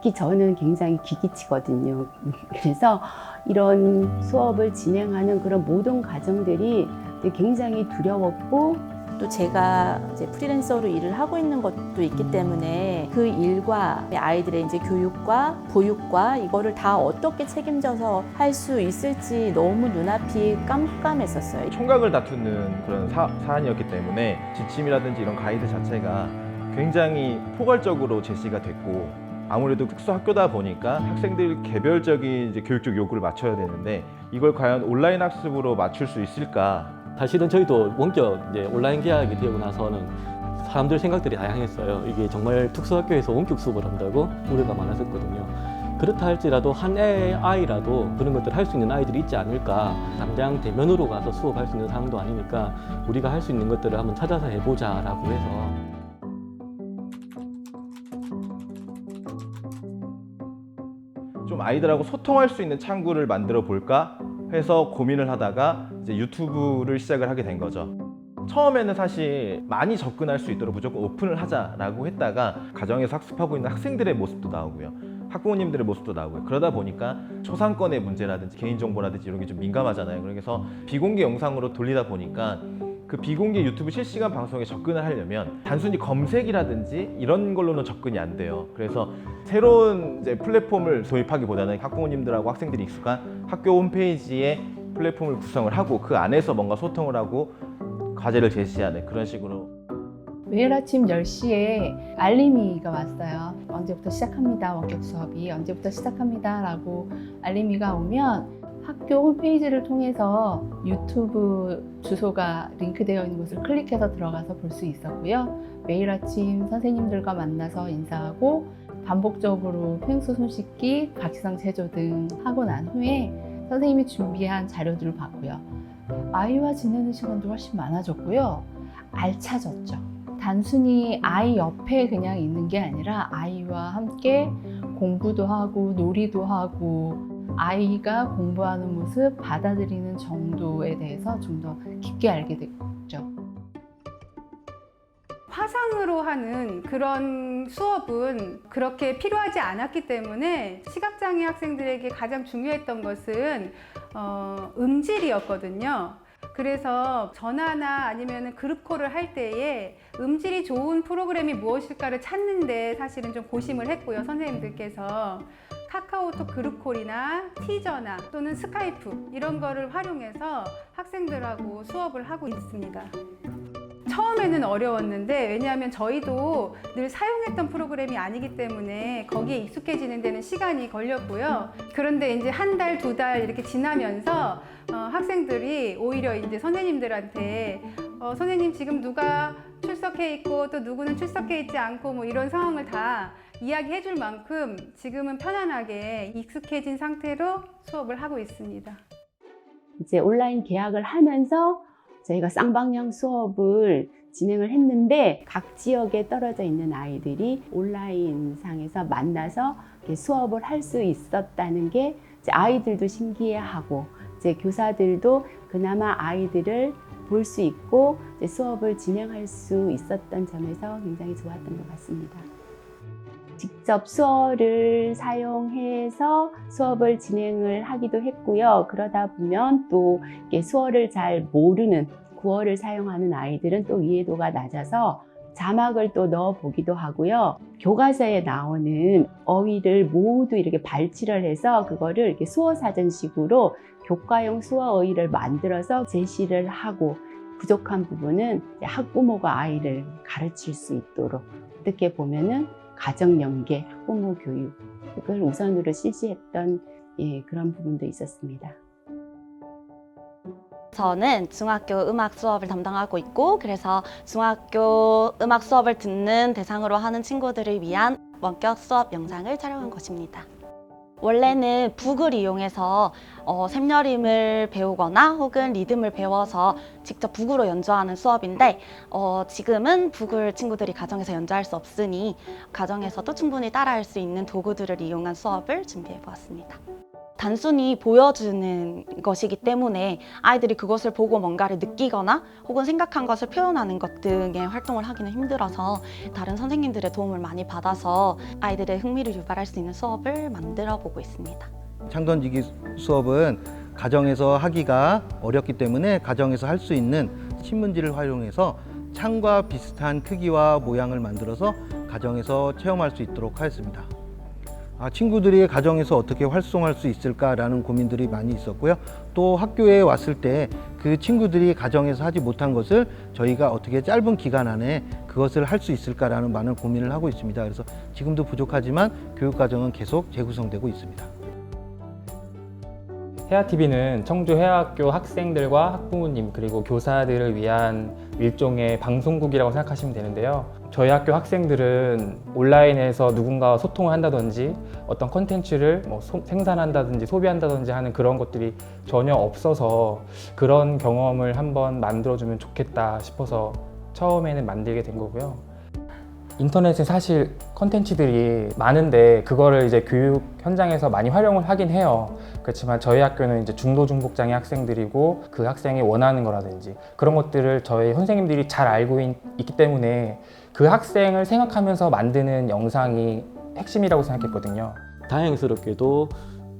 특히 저는 굉장히 기기치거든요. 그래서 이런 수업을 진행하는 그런 모든 과정들이 굉장히 두려웠고 또 제가 이제 프리랜서로 일을 하고 있는 것도 있기 때문에 그 일과 아이들의 이제 교육과 보육과 이거를 다 어떻게 책임져서 할 수 있을지 너무 눈앞이 깜깜했었어요. 총각을 다투는 그런 사, 사안이었기 때문에 지침이라든지 이런 가이드 자체가 굉장히 포괄적으로 제시가 됐고 아무래도 특수 학교다 보니까 학생들 개별적인 이제 교육적 요구를 맞춰야 되는데 이걸 과연 온라인 학습으로 맞출 수 있을까 사실은 저희도 원격 이제 온라인 계약이 되고 나서는 사람들 생각들이 다양했어요. 이게 정말 특수학교에서 원격 수업을 한다고 우려가 많았었거든요. 그렇다 할지라도 한 애 아이라도 그런 것들 할수 있는 아이들이 있지 않을까. 당장 대면으로 가서 수업할 수 있는 상황도 아니니까 우리가 할 수 있는 것들을 한번 찾아서 해보자라고 해서 좀 아이들하고 소통할 수 있는 창구를 만들어 볼까 해서 고민을 하다가 이제 유튜브를 시작을 하게 된 거죠. 처음에는 사실 많이 접근할 수 있도록 무조건 오픈을 하자라고 했다가 가정에서 학습하고 있는 학생들의 모습도 나오고요. 학부모님들의 모습도 나오고요. 그러다 보니까 초상권의 문제라든지 개인정보라든지 이런 게 좀 민감하잖아요. 그래서 비공개 영상으로 돌리다 보니까 그 비공개 유튜브 실시간 방송에 접근을 하려면 단순히 검색이라든지 이런 걸로는 접근이 안 돼요. 그래서 새로운 이제 플랫폼을 도입하기보다는 학부모님들하고 학생들이 익숙한 학교 홈페이지에 플랫폼을 구성을 하고 그 안에서 뭔가 소통을 하고 과제를 제시하는 그런 식으로 매일 아침 10시에 알림이가 왔어요. 언제부터 시작합니다. 원격 수업이 언제부터 시작합니다. 라고 알림이가 오면 학교 홈페이지를 통해서 유튜브 주소가 링크되어 있는 곳을 클릭해서 들어가서 볼 수 있었고요. 매일 아침 선생님들과 만나서 인사하고 반복적으로 펭수 손 씻기, 각시상 체조 등 하고 난 후에 선생님이 준비한 자료들을 봤고요. 아이와 지내는 시간도 훨씬 많아졌고요. 알차졌죠. 단순히 아이 옆에 그냥 있는 게 아니라 아이와 함께 공부도 하고 놀이도 하고 아이가 공부하는 모습 받아들이는 정도에 대해서 좀 더 깊게 알게 됐죠. 화상으로 하는 그런 수업은 그렇게 필요하지 않았기 때문에 시각장애 학생들에게 가장 중요했던 것은 어, 음질이었거든요. 그래서 전화나 아니면 그룹콜을 할 때에 음질이 좋은 프로그램이 무엇일까를 찾는데 사실은 좀 고심을 했고요. 선생님들께서 카카오톡 그룹콜이나 티저나 또는 스카이프 이런 거를 활용해서 학생들하고 수업을 하고 있습니다. 처음에는 어려웠는데 왜냐하면 저희도 늘 사용했던 프로그램이 아니기 때문에 거기에 익숙해지는 데는 시간이 걸렸고요. 그런데 이제 한 달, 두 달 이렇게 지나면서 어, 학생들이 오히려 이제 선생님들한테 어, 선생님 지금 누가 출석해 있고 또 누구는 출석해 있지 않고 뭐 이런 상황을 다 이야기해 줄 만큼 지금은 편안하게 익숙해진 상태로 수업을 하고 있습니다. 이제 온라인 계약을 하면서 저희가 쌍방향 수업을 진행을 했는데 각 지역에 떨어져 있는 아이들이 온라인 상에서 만나서 수업을 할 수 있었다는 게 아이들도 신기해하고 이제 교사들도 그나마 아이들을 볼 수 있고 수업을 진행할 수 있었던 점에서 굉장히 좋았던 것 같습니다. 직접 수어를 사용해서 수업을 진행을 하기도 했고요. 그러다 보면 또 수어를 잘 모르는 구어를 사용하는 아이들은 또 이해도가 낮아서 자막을 또 넣어 보기도 하고요. 교과서에 나오는 어휘를 모두 이렇게 발치를 해서 그거를 이렇게 수어 사전식으로 교과용 수어 어휘를 만들어서 제시를 하고 부족한 부분은 학부모가 아이를 가르칠 수 있도록 어떻게 보면은 가정 연계, 학부모 교육 그걸 우선으로 실시했던 예, 그런 부분도 있었습니다. 저는 중학교 음악 수업을 담당하고 있고 그래서 중학교 음악 수업을 듣는 대상으로 하는 친구들을 위한 원격 수업 영상을 촬영한 것입니다. 원래는 북을 이용해서 어, 샘여림을 배우거나 혹은 리듬을 배워서 직접 북으로 연주하는 수업인데 어, 지금은 북을 친구들이 가정에서 연주할 수 없으니 가정에서도 충분히 따라할 수 있는 도구들을 이용한 수업을 준비해 보았습니다. 단순히 보여주는 것이기 때문에 아이들이 그것을 보고 뭔가를 느끼거나 혹은 생각한 것을 표현하는 것 등의 활동을 하기는 힘들어서 다른 선생님들의 도움을 많이 받아서 아이들의 흥미를 유발할 수 있는 수업을 만들어 보고 있습니다. 창 던지기 수업은 가정에서 하기가 어렵기 때문에 가정에서 할 수 있는 신문지를 활용해서 창과 비슷한 크기와 모양을 만들어서 가정에서 체험할 수 있도록 하였습니다. 아, 친구들이 가정에서 어떻게 활성화할 수 있을까라는 고민들이 많이 있었고요. 또 학교에 왔을 때 그 친구들이 가정에서 하지 못한 것을 저희가 어떻게 짧은 기간 안에 그것을 할 수 있을까라는 많은 고민을 하고 있습니다. 그래서 지금도 부족하지만 교육과정은 계속 재구성되고 있습니다. 해아TV는 청주 해아학교 학생들과 학부모님 그리고 교사들을 위한 일종의 방송국이라고 생각하시면 되는데요. 저희 학교 학생들은 온라인에서 누군가와 소통을 한다든지 어떤 컨텐츠를 뭐 소- 생산한다든지 소비한다든지 하는 그런 것들이 전혀 없어서 그런 경험을 한번 만들어주면 좋겠다 싶어서 처음에는 만들게 된 거고요. 인터넷에 사실 컨텐츠들이 많은데 그거를 이제 교육 현장에서 많이 활용을 하긴 해요. 그렇지만 저희 학교는 이제 중도 중복 장애 학생들이고 그 학생이 원하는 거라든지 그런 것들을 저희 선생님들이 잘 알고 있, 있기 때문에 그 학생을 생각하면서 만드는 영상이 핵심이라고 생각했거든요. 다행스럽게도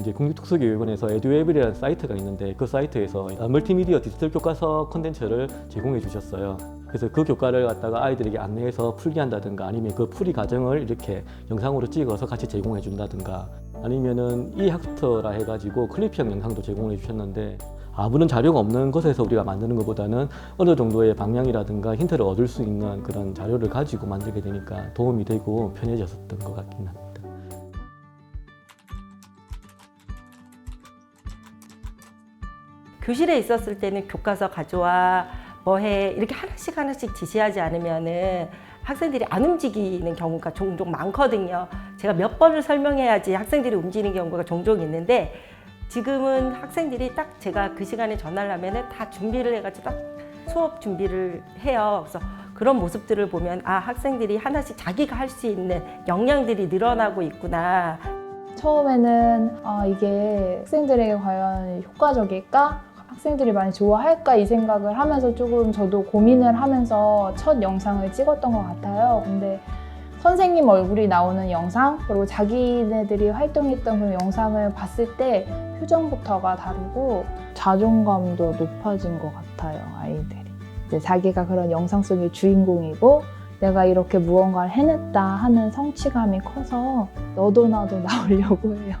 이제 국립특수교육원에서 에듀에블이라는 사이트가 있는데 그 사이트에서 멀티미디어 디지털 교과서 콘텐츠를 제공해 주셨어요. 그래서 그 교과를 갖다가 아이들에게 안내해서 풀게 한다든가 아니면 그 풀이 과정을 이렇게 영상으로 찍어서 같이 제공해 준다든가 아니면은 이 학습터라 해가지고 클립형 영상도 제공해 주셨는데 아무런 자료가 없는 곳에서 우리가 만드는 것보다는 어느 정도의 방향이라든가 힌트를 얻을 수 있는 그런 자료를 가지고 만들게 되니까 도움이 되고 편해졌었던 것 같긴 합니다. 교실에 있었을 때는 교과서 가져와 뭐해 이렇게 하나씩 하나씩 지시하지 않으면은 학생들이 안 움직이는 경우가 종종 많거든요. 제가 몇 번을 설명해야지 학생들이 움직이는 경우가 종종 있는데 지금은 학생들이 딱 제가 그 시간에 전화를 하면은 다 준비를 해가지고 딱 수업 준비를 해요. 그래서 그런 모습들을 보면 아 학생들이 하나씩 자기가 할 수 있는 역량들이 늘어나고 있구나. 처음에는 아, 이게 학생들에게 과연 효과적일까? 학생들이 많이 좋아할까? 이 생각을 하면서 조금 저도 고민을 하면서 첫 영상을 찍었던 것 같아요. 근데 선생님 얼굴이 나오는 영상, 그리고 자기네들이 활동했던 그런 영상을 봤을 때 표정부터가 다르고 자존감도 높아진 것 같아요, 아이들이. 이제 자기가 그런 영상 속의 주인공이고 내가 이렇게 무언가를 해냈다 하는 성취감이 커서 너도 나도 나오려고 해요.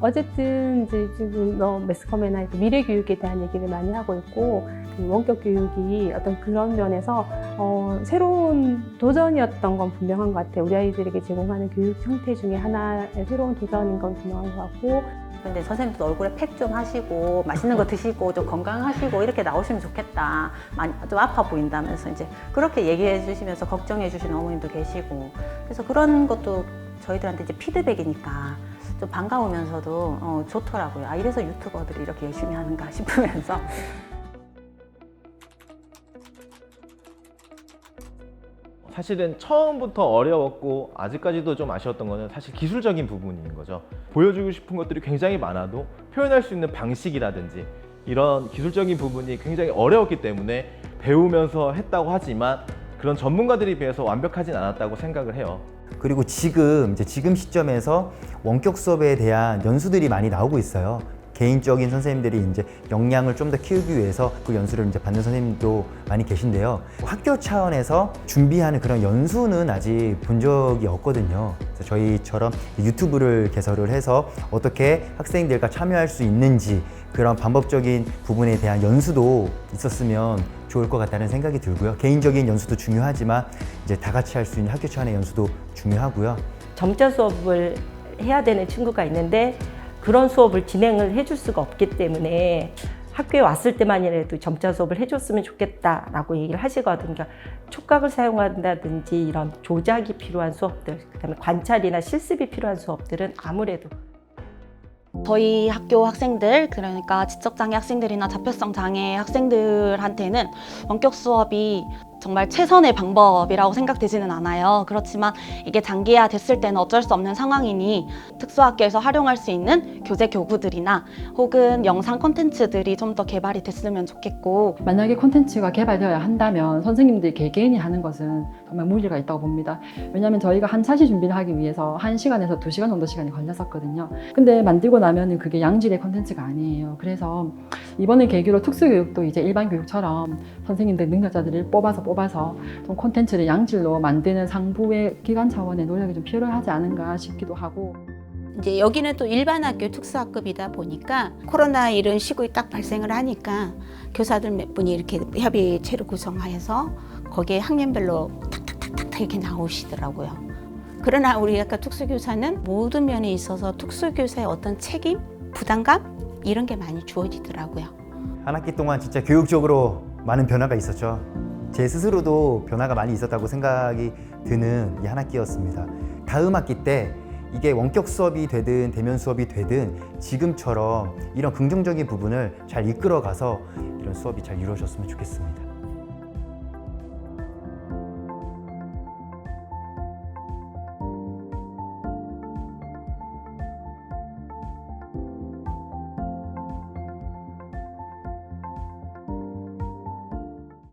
어쨌든 이제 지금 뭐 매스컴이나 미래 교육에 대한 얘기를 많이 하고 있고 그 원격 교육이 어떤 그런 면에서 어, 새로운 도전이었던 건 분명한 것 같아요. 우리 아이들에게 제공하는 교육 형태 중에 하나의 새로운 도전인 건 분명한 것 같고 근데 선생님도 얼굴에 팩 좀 하시고 맛있는 거 드시고 좀 건강하시고 이렇게 나오시면 좋겠다. 많이 좀 아파 보인다면서 이제 그렇게 얘기해 주시면서 걱정해 주시는 어머님도 계시고 그래서 그런 것도 저희들한테 이제 피드백이니까 좀 반가우면서도 어, 좋더라고요. 아 이래서 유튜버들이 이렇게 열심히 하는가 싶으면서 사실은 처음부터 어려웠고 아직까지도 좀 아쉬웠던 거는 사실 기술적인 부분인 거죠. 보여주고 싶은 것들이 굉장히 많아도 표현할 수 있는 방식이라든지 이런 기술적인 부분이 굉장히 어려웠기 때문에 배우면서 했다고 하지만 그런 전문가들에 비해서 완벽하진 않았다고 생각을 해요. 그리고 지금 이제 지금 시점에서 원격 수업에 대한 연수들이 많이 나오고 있어요. 개인적인 선생님들이 이제 역량을 좀 더 키우기 위해서 그 연수를 이제 받는 선생님도 많이 계신데요. 학교 차원에서 준비하는 그런 연수는 아직 본 적이 없거든요. 그래서 저희처럼 유튜브를 개설을 해서 어떻게 학생들과 참여할 수 있는지 그런 반복적인 부분에 대한 연수도 있었으면 좋을 것 같다는 생각이 들고요. 개인적인 연수도 중요하지만 이제 다 같이 할 수 있는 학교 차원의 연수도 중요하고요. 점자 수업을 해야 되는 친구가 있는데 그런 수업을 진행을 해줄 수가 없기 때문에 학교에 왔을 때만이라도 점자 수업을 해줬으면 좋겠다라고 얘기를 하시거든요. 그러니까 촉각을 사용한다든지 이런 조작이 필요한 수업들, 그다음에 관찰이나 실습이 필요한 수업들은 아무래도 저희 학교 학생들, 그러니까 지적 장애 학생들이나 자폐성 장애 학생들한테는 원격 수업이 정말 최선의 방법이라고 생각되지는 않아요. 그렇지만 이게 장기화 됐을 때는 어쩔 수 없는 상황이니 특수학교에서 활용할 수 있는 교재 교구들이나 혹은 영상 콘텐츠들이 좀 더 개발이 됐으면 좋겠고 만약에 콘텐츠가 개발되어야 한다면 선생님들이 개개인이 하는 것은 정말 무리가 있다고 봅니다. 왜냐하면 저희가 한 차시 준비를 하기 위해서 한 시간에서 두 시간 정도 시간이 걸렸었거든요. 근데 만들고 나면은 그게 양질의 콘텐츠가 아니에요. 그래서 이번에 계기로 특수교육도 이제 일반 교육처럼 선생님들 능력자들을 뽑아서 뽑아서 좀 콘텐츠를 양질로 만드는 상부의 기관 차원의 노력이 좀 필요하지 않은가 싶기도 하고 이제 여기는 또 일반 학교 특수학급이다 보니까 코로나 이런 시국이 딱 발생을 하니까 교사들 몇 분이 이렇게 협의체를 구성하여서 거기에 학년별로 탁탁탁탁 이렇게 나오시더라고요. 그러나 우리 아까 특수교사는 모든 면에 있어서 특수교사의 어떤 책임, 부담감 이런 게 많이 주어지더라고요. 한 학기 동안 진짜 교육적으로 많은 변화가 있었죠. 제 스스로도 변화가 많이 있었다고 생각이 드는 이 한 학기였습니다. 다음 학기 때 이게 원격 수업이 되든 대면 수업이 되든 지금처럼 이런 긍정적인 부분을 잘 이끌어가서 이런 수업이 잘 이루어졌으면 좋겠습니다.